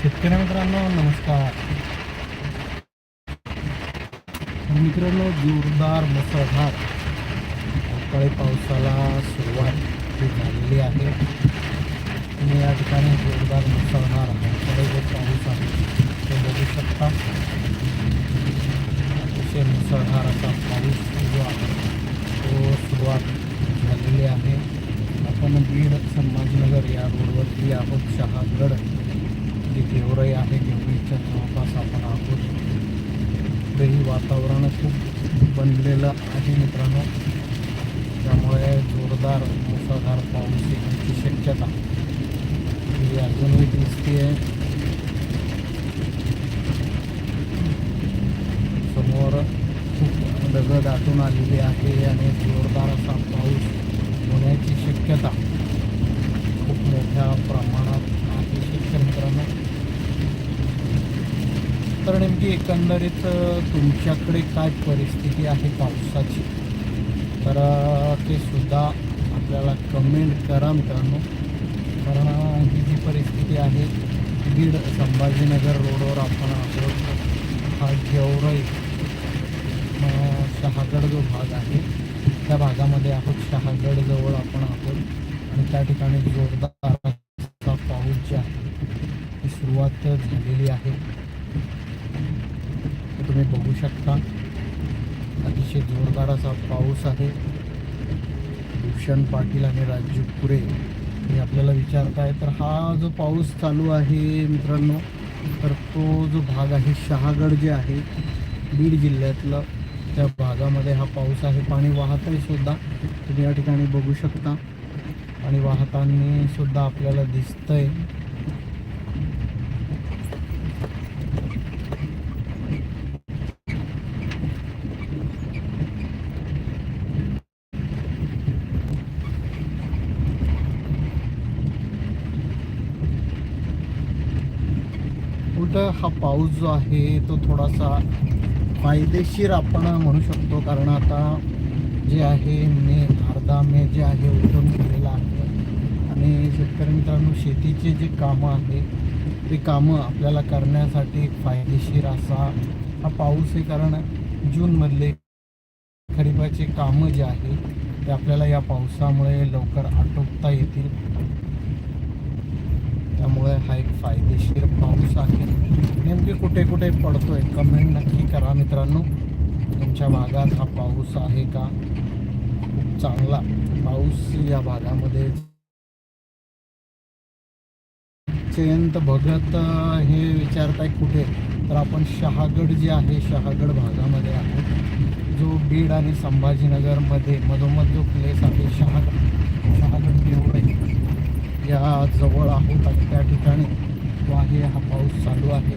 शेतकरी मित्रांनो नमस्कार. मित्रांनो जोरदार मुसळधार अवकाळी पावसाला सुरुवात झालेली आहे. तुम्ही या ठिकाणी जोरदार मुसळधार अवकाळी जो पाऊस आहे ते बघू शकता. अतिशय मुसळधार असा पाऊस जो आहे तो सुरुवात झालेली आहे. आपण बीड संभाजीनगर या रोडवरती आहोत शहागड. गेवराई आहे गेवराईच्या जवळपास आपण आहोत. इकडेही वातावरण खूप बनलेलं आहे मित्रांनो. त्यामुळे जोरदार मुसळधार पाऊस येण्याची शक्यता. ही अजूनही दिसते समोर खूप दगड दाटून आलेली आहे आणि जोरदार असा पाऊस होण्याची शक्यता. खूप मोठ्या प्र आहे शेतकरी मित्रांनो तर नेमकी एकंदरीत तुमच्याकडे काय परिस्थिती आहे पावसाची? तर ते सुद्धा आपल्याला कमेंट करा मित्रांनो. कारण ही जी परिस्थिती आहे बीड संभाजीनगर रोडवर आपण आहोत. हा गेवराई शहागड जो भाग आहे त्या भागामध्ये आहोत. शहागडजवळ आपण आहोत. आणि त्या ठिकाणी जोरदार पाऊस जे आहे ती सुरुवात झालेली आहे. तुम्ही बघू शकता. अतिशय जोरदार असा पाऊस आहे. भूषण पाटील आणि राजू पुरे हे आपल्याला विचारताय तर हा जो पाऊस चालू आहे मित्रांनो तर तो जो भाग आहे शहागड जे आहे बीड जिल्ह्यातलं त्या भागामध्ये हा पाऊस आहे. पाणी वाहतही सुद्धा. तुम्ही या ठिकाणी बघू शकता. आणि वाहताना सुद्धा आपल्याला दिसतंय. वाटतं हा पाऊस जो आहे तो थोडासा फायदेशीर आपण म्हणू शकतो. कारण आता जे आहे मे अर्धा मे जे आहे उठून गेलेला आहे. आणि शेतकरी मित्रांनो शेतीचे जे कामं आहे ते कामं आपल्याला करण्यासाठी फायदेशीर असा हा पाऊस आहे. कारण जूनमधले खरीपाचे कामं जे आहे ते आपल्याला या पावसामुळे लवकर आटोपता येतील. त्यामुळे हा एक फायदेशीर पाऊस आहे. नेमके कुठे कुठे पडतो आहे कमेंट नक्की करा मित्रांनो. तुमच्या भागात हा पाऊस आहे का? खूप चांगला पाऊस या भागामध्ये. जयंत भगत हे विचारताय कुठे? तर आपण शहागड जे आहे शहागड भागामध्ये आहोत. जो बीड आणि संभाजीनगरमध्ये मधोमध जो प्लेस आहे शहागड. शहागड गेवराई या जवळ आहोत आणि त्या ठिकाणी तो आहे हा पाऊस चालू आहे.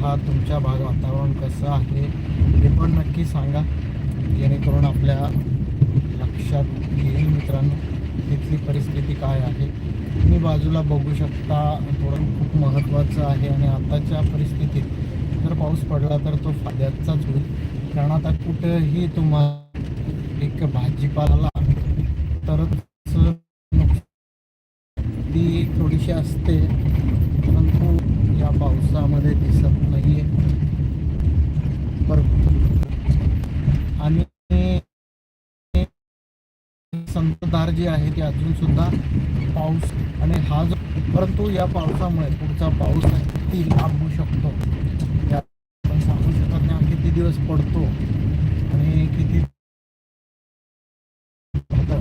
हा तुमच्या भाग वातावरण कसं आहे ते पण नक्की सांगा. जेणेकरून आपल्या लक्षात येईल मित्रांनो तिथली परिस्थिती काय आहे. तुम्ही बाजूला बघू शकता थोडं खूप महत्त्वाचं आहे आणि आताच्या परिस्थितीत जर पाऊस पडला तर तो फायद्याचाच होईल. कारण आता कुठंही तुम्हाला एक भाजीपाला तरच ती थोडीशी असते परंतु या पावसामध्ये दिसत नाहीये. बरोबर आणि संतधार जी आहे ती अजून सुद्धा पाऊस आणि हा जो परंतु या पावसामुळे पुढचा पाऊस आहे ती लांबू शकतो. या आपण सांगू शकत नाही किती दिवस पडतो आणि किती होतं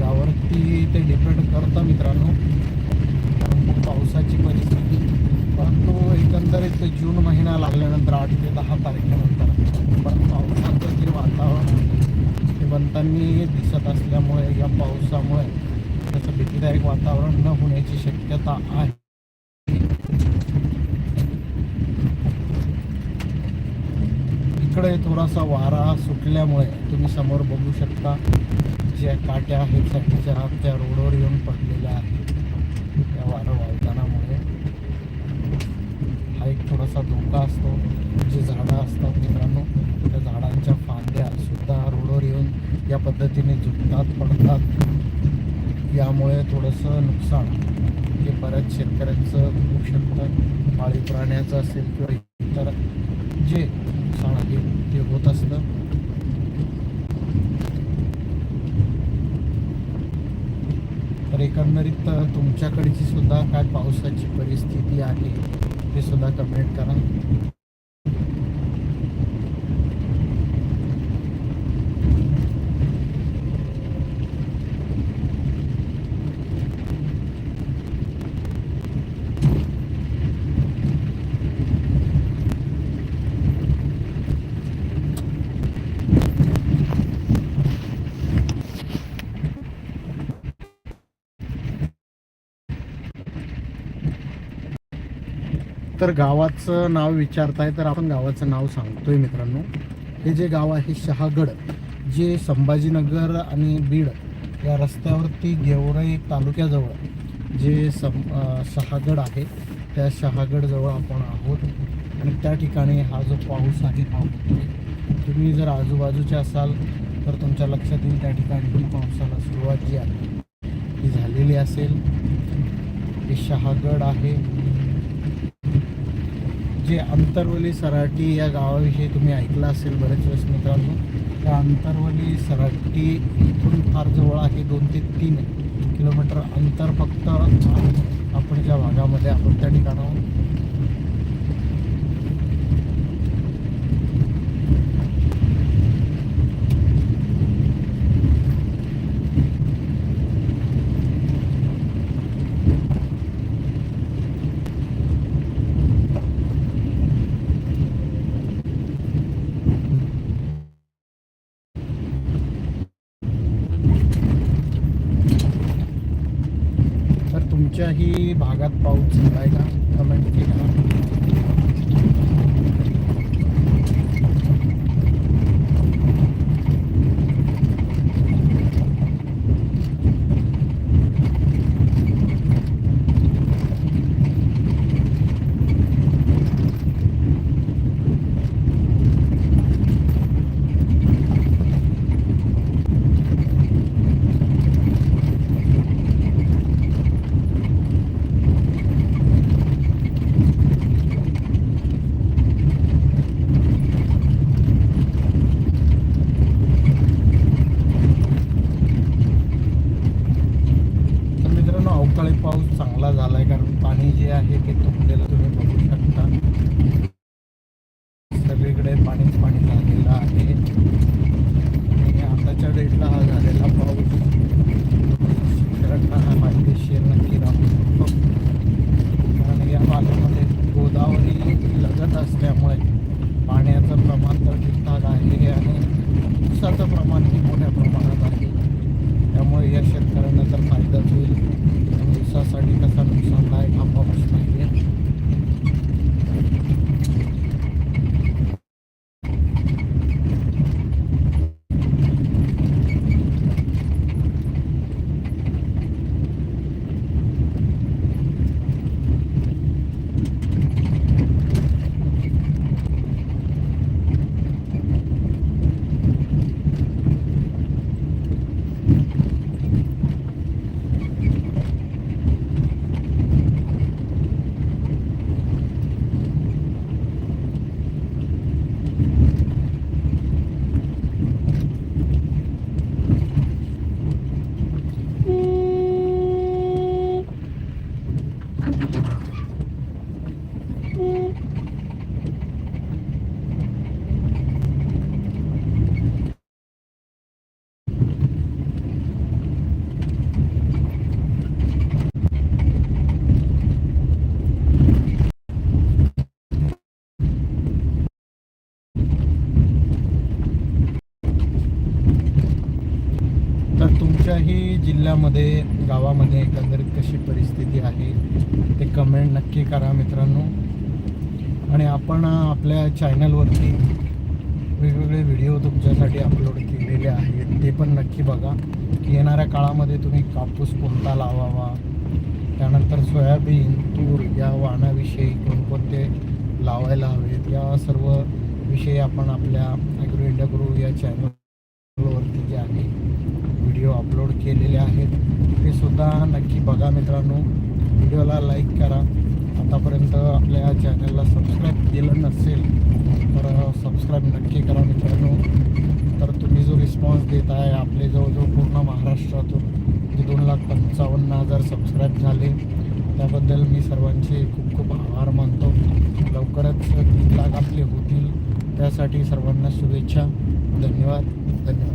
यावरती ते डिपेंड करतं मित्रांनो. पावसाची परिस्थिती. परंतु एकंदरीत जून महिना लागल्यानंतर आठ ते दहा तारखेनंतर परत पावसाचं जे वातावरण ते बनताना दिसत असल्यामुळे या पावसामुळे त्याचं भीतीदायक वातावरण न होण्याची शक्यता आहे. इकडे थोडासा वारा सुटल्यामुळे तुम्ही समोर बघू शकता. ज्या काट्या आहेत साईडच्या त्या रोडवर येऊन पडलेल्या आहेत. त्या वारं वावतानामुळे हा एक थोडासा धोका असतो. जे झाडं असतात मित्रांनो त्या झाडांच्या फांद्या सुद्धा रोडवर येऊन या पद्धतीने झुकतात पडतात. यामुळे थोडंसं नुकसान हे बऱ्याच शेतकऱ्यांचं होऊ शकतं. पाळीव प्राण्याचं असेल किंवा इतर जे नुकसान आहे ते होत असतं. एकंदरीत तुमच्याकडची सुद्धा काय पावसाची परिस्थिती आहे ते सुद्धा कमेंट करा. तर गावाचं नाव विचारताय तर आपण गावाचं नाव सांगतोय मित्रांनो. हे जे गाव आहे शहागड जे संभाजीनगर आणि बीड या रस्त्यावरती गेवराई तालुक्याजवळ जे सं शहागड आहे त्या शहागडजवळ आपण आहोत. आणि त्या ठिकाणी हा जो पाऊस आहे हा तुम्ही जर आजूबाजूचे असाल तर तुमच्या लक्षात येईल त्या ठिकाणी पावसाला सुरुवात जी आहे ती झालेली असेल. हे शहागड आहे. जे अंतरवली सराटी या गावाविषयी तुम्ही ऐकलं असेल बरेच वेळेस मित्रांनो त्या अंतरवली सराटी इथून फार जवळ आहे दोन ते तीन किलोमीटर अंतर फक्त आपण ज्या भागामध्ये आपण त्या ठिकाणाहून तर तुमच्याही भागात पाऊस झाला आहे का? कमेंट केला. तुमच्याही जिल्ह्यामध्ये गावामध्ये एकंदरीत कशी परिस्थिती आहे ते कमेंट नक्की करा मित्रांनो. आणि आपण आपल्या चॅनलवरती वेगवेगळे व्हिडिओ तुमच्यासाठी अपलोड केलेले आहेत ते पण नक्की बघा. की येणाऱ्या काळामध्ये तुम्ही कापूस कोणता लावावा? त्यानंतर सोयाबीन तूर या वाणाविषयी कोणकोणते लावायला हवेत? या सर्व विषयी आपण आपल्या ॲग्रो इंडिया गुरु या चॅनलवरती जे आहे केलेले आहेत. ते सुद्धा नक्की बघा मित्रांनो. व्हिडिओला लाईक करा. आतापर्यंत आपल्या चॅनलला सबस्क्राईब केलं नसेल तर सबस्क्राईब नक्की करा मित्रांनो. तर तुम्ही जो रिस्पॉन्स देत आहे आपले जवळजवळ पूर्ण महाराष्ट्रातून जे दोन लाख पंचावन्न हजार सबस्क्राईब झाले त्याबद्दल मी सर्वांचे खूप खूप आभार मानतो. लवकरच तीन लाख आपले होतील त्यासाठी सर्वांना शुभेच्छा. धन्यवाद. धन्यवाद.